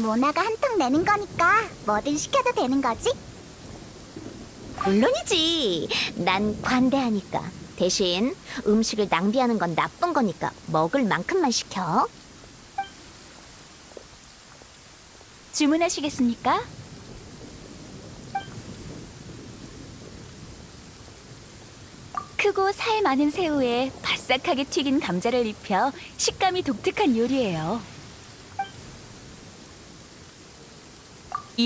모나가 한턱 내는 거니까 뭐든 시켜도 되는 거지? 물론이지. 난 관대하니까. 대신 음식을 낭비하는 건 나쁜 거니까 먹을 만큼만 시켜. 주문하시겠습니까? 크고 살 많은 새우에 바싹하게 튀긴 감자를 입혀 식감이 독특한 요리예요.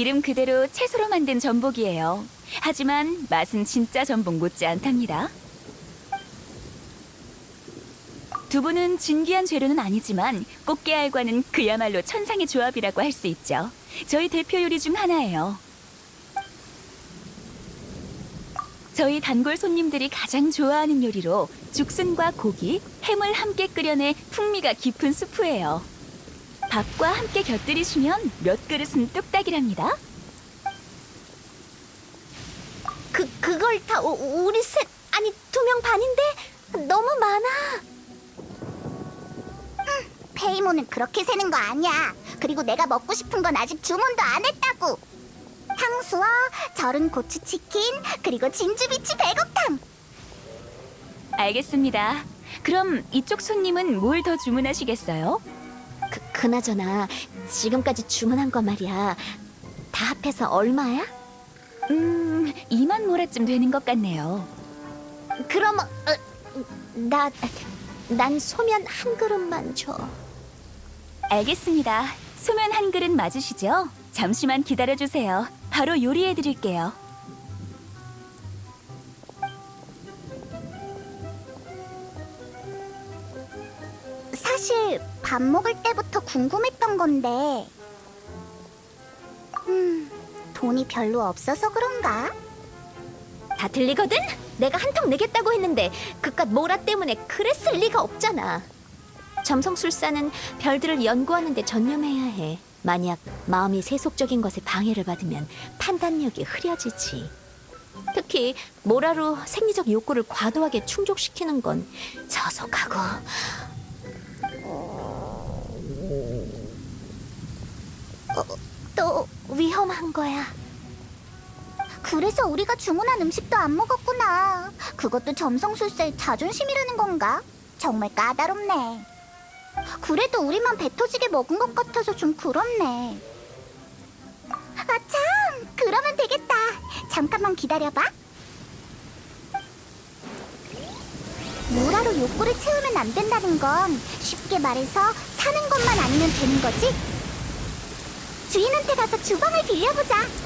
이름 그대로 채소로 만든 전복이에요. 하지만 맛은 진짜 전복 못지 않답니다. 두부는 진귀한 재료는 아니지만 꽃게알과는 그야말로 천상의 조합이라고 할 수 있죠. 저희 대표 요리 중 하나예요. 저희 단골 손님들이 가장 좋아하는 요리로 죽순과 고기, 햄을 함께 끓여내 풍미가 깊은 수프예요. 밥과 함께 곁들이시면 몇 그릇은 뚝딱이랍니다. 그 그걸 다 우- 우리 셋 아니 두 명 반인데 너무 많아. 페이모는 그렇게 세는 거 아니야. 그리고 내가 먹고 싶은 건 아직 주문도 안 했다고. 탕수와 절은 고추 치킨 그리고 진주비치 백옥탕. 알겠습니다. 그럼 이쪽 손님은 뭘 더 주문하시겠어요? 그 그나저나 지금까지 주문한 거 말이야. 다 합해서 얼마야? 음, 2만 모라쯤 되는 것 같네요. 그럼 어, 나 난 소면 한 그릇만 줘. 알겠습니다. 소면 한 그릇 맞으시죠? 잠시만 기다려 주세요. 바로 요리해 드릴게요. 밥 먹을 때부터 궁금했던 건데. 음, 돈이 별로 없어서 그런가? 다 들리거든? 내가 한턱 내겠다고 했는데 그깟 모라 때문에 그랬을 리가 없잖아. 점성술사는 별들을 연구하는 데 전념해야 해. 만약 마음이 세속적인 것에 방해를 받으면 판단력이 흐려지지. 특히 모라로 생리적 욕구를 과도하게 충족시키는 건 저속하고 어, 또 위험한 거야. 그래서 우리가 주문한 음식도 안 먹었구나. 그것도 점성술사의 자존심이라는 건가? 정말 까다롭네. 그래도 우리만 배 터지게 먹은 것 같아서 좀 그렇네. 아 참, 그러면 되겠다. 잠깐만 기다려봐. 모라로 욕구를 채우면 안 된다는 건 쉽게 말해서 사는 것만 아니면 되는 거지? 주인한테 가서 주방을 빌려보자.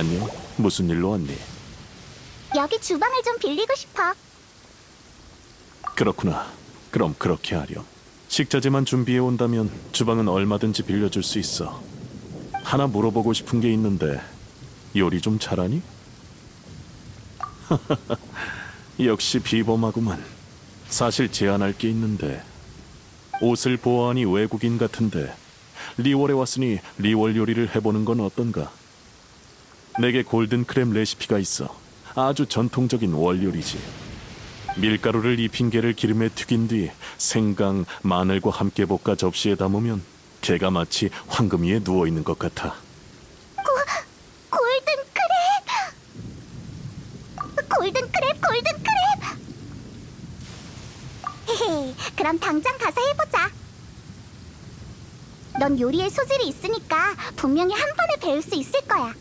안녕. 무슨 일로 왔니? 여기 주방을 좀 빌리고 싶어. 그렇구나. 그럼 그렇게 하렴. 식자재만 준비해 온다면 주방은 얼마든지 빌려줄 수 있어. 하나 물어보고 싶은 게 있는데 요리 좀 잘하니? 역시 비범하구만. 사실 제안할 게 있는데 옷을 보아하니 외국인 같은데 리월에 왔으니 리월 요리를 해보는 건 어떤가? 내게 골든 크랩 레시피가 있어. 아주 전통적인 월 요리지. 밀가루를 입힌 게를 기름에 튀긴 뒤 생강, 마늘과 함께 볶아 접시에 담으면 게가 마치 황금 위에 누워 있는 것 같아. 골든 크랩! 골든 크랩, 골든 크랩! 그럼 당장 가서 해보자. 넌 요리에 소질이 있으니까 분명히 한 번에 배울 수 있을 거야.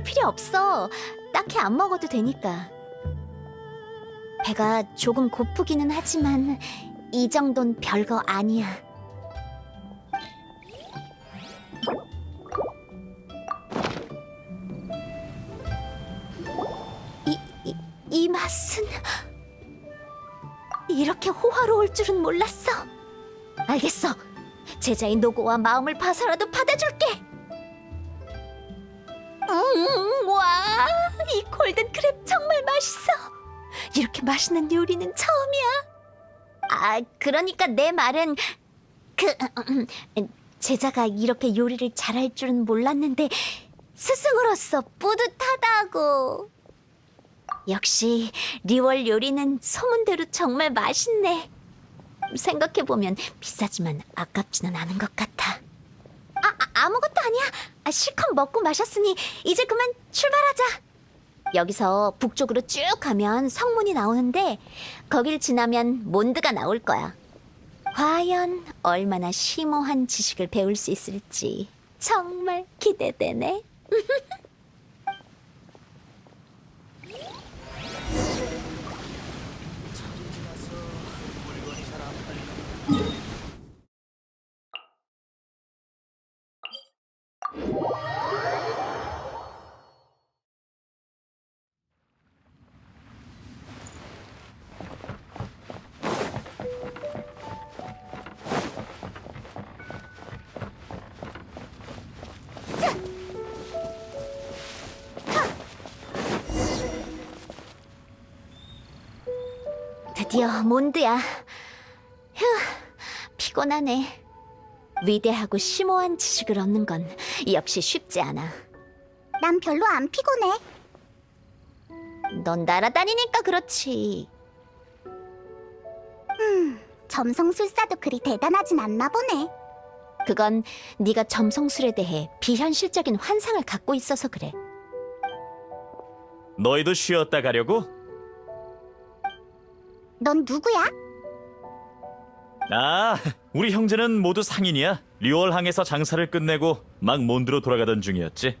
그럴 필요 없어. 딱히 안 먹어도 되니까. 배가 조금 고프기는 하지만 이 정도는 별거 아니야. 이, 이, 이 맛은 이렇게 호화로울 줄은 몰랐어. 알겠어. 제자인 노고와 마음을 봐서라도 받아줄게. 음, 와, 이 골든 크랩 정말 맛있어. 이렇게 맛있는 요리는 처음이야. 아, 그러니까 내 말은 그 제자가 이렇게 요리를 잘할 줄은 몰랐는데 스승으로서 뿌듯하다고. 역시 리월 요리는 소문대로 정말 맛있네. 생각해보면 비싸지만 아깝지는 않은 것 같아. 아무것도 아니야. 아, 실컷 먹고 마셨으니 이제 그만 출발하자. 여기서 북쪽으로 쭉 가면 성문이 나오는데 거길 지나면 몬드가 나올 거야. 과연 얼마나 심오한 지식을 배울 수 있을지 정말 기대되네. 드디어 몬드야. 휴, 피곤하네. 위대하고 심오한 지식을 얻는 건 역시 쉽지 않아. 난 별로 안 피곤해. 넌 날아다니니까 그렇지. 점성술사도 그리 대단하진 않나 보네. 그건 네가 점성술에 대해 비현실적인 환상을 갖고 있어서 그래. 너희도 쉬었다 가려고? 넌 누구야? 아, 우리 형제는 모두 상인이야. 리월항에서 장사를 끝내고 막 몬드로 돌아가던 중이었지.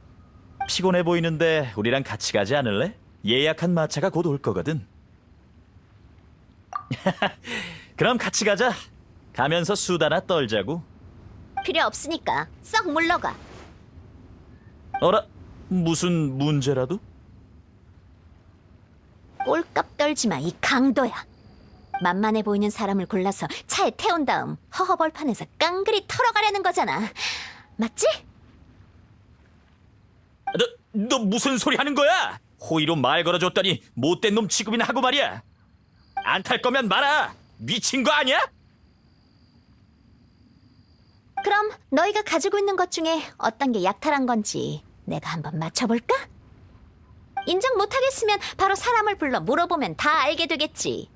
피곤해 보이는데 우리랑 같이 가지 않을래? 예약한 마차가 곧 올 거거든. 그럼 같이 가자. 가면서 수다나 떨자고. 필요 없으니까 썩 물러가. 어라, 무슨 문제라도? 꼴값 떨지 마, 이 강도야. 만만해 보이는 사람을 골라서 차에 태운 다음 허허벌판에서 깡그리 털어가려는 거잖아. 맞지? 너, 너 무슨 소리 하는 거야? 호의로 말 걸어줬더니 못된 놈 취급이나 하고 말이야. 안 탈 거면 말아. 미친 거 아니야? 그럼 너희가 가지고 있는 것 중에 어떤 게 약탈한 건지 내가 한번 맞춰볼까? 인정 못하겠으면 바로 사람을 불러 물어보면 다 알게 되겠지.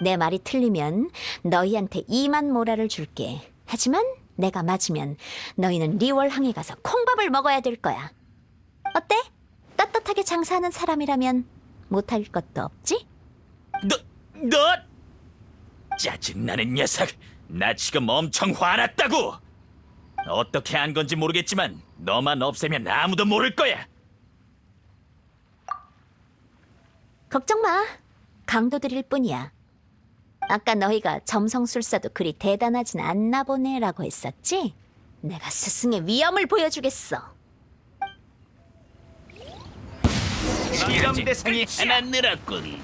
내 말이 틀리면 너희한테 2만 모라를 줄게. 하지만 내가 맞으면 너희는 리월 항에 가서 콩밥을 먹어야 될 거야. 어때? 떳떳하게 장사하는 사람이라면 못할 것도 없지? 너, 너! 짜증나는 녀석! 나 지금 엄청 화났다고! 어떻게 한 건지 모르겠지만 너만 없애면 아무도 모를 거야! 걱정 마. 강도들일 뿐이야. 아까 너희가 점성술사도 그리 대단하진 않나 보네라고 했었지? 내가 스승의 위엄을 보여주겠어. 실험 대상이 하나 늘었군.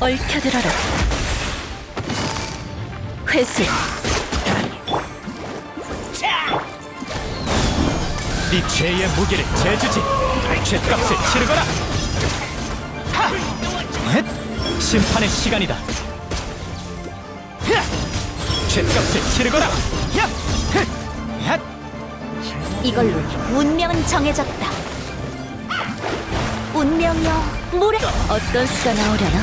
얽혀들어라. 회수. 네 죄의 무게를 재주지! 죄값을 치르거라! 하! 헷! 심판의 시간이다! 야! 죄값을 치르거라! 이걸로 운명은 정해졌다. 운명이여, 모래. 어떤 수가 나오려나?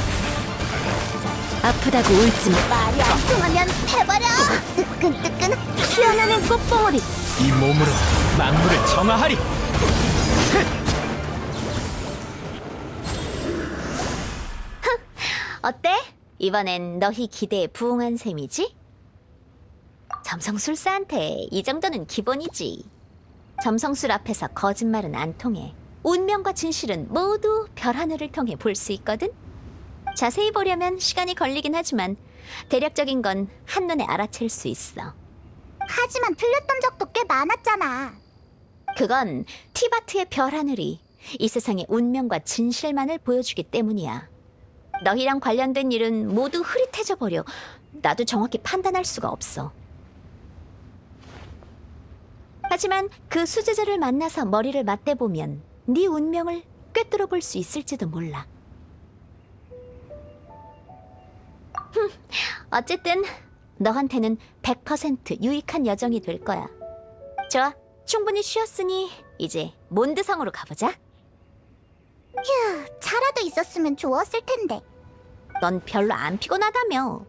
아프다고 울지 마. 말이 안 통하면 해버려. 뜨끈뜨끈 피어나는 꽃봉오리. 이 몸으로 만물을 정화하리! 어때? 이번엔 너희 기대에 부응한 셈이지? 점성술사한테 이 정도는 기본이지. 점성술 앞에서 거짓말은 안 통해. 운명과 진실은 모두 별 하늘을 통해 볼 수 있거든? 자세히 보려면 시간이 걸리긴 하지만 대략적인 건 한눈에 알아챌 수 있어. 하지만 틀렸던 적도 꽤 많았잖아. 그건 티바트의 별 하늘이 이 세상의 운명과 진실만을 보여주기 때문이야. 너희랑 관련된 일은 모두 흐릿해져 버려. 나도 정확히 판단할 수가 없어. 하지만 그 수제자를 만나서 머리를 맞대보면 네 운명을 꿰뚫어 볼 수 있을지도 몰라. 흠, 어쨌든 너한테는 100% 유익한 여정이 될 거야. 좋아, 충분히 쉬었으니 이제 몬드성으로 가보자. 차라도 있었으면 좋았을 텐데. 넌 별로 안 피곤하다며.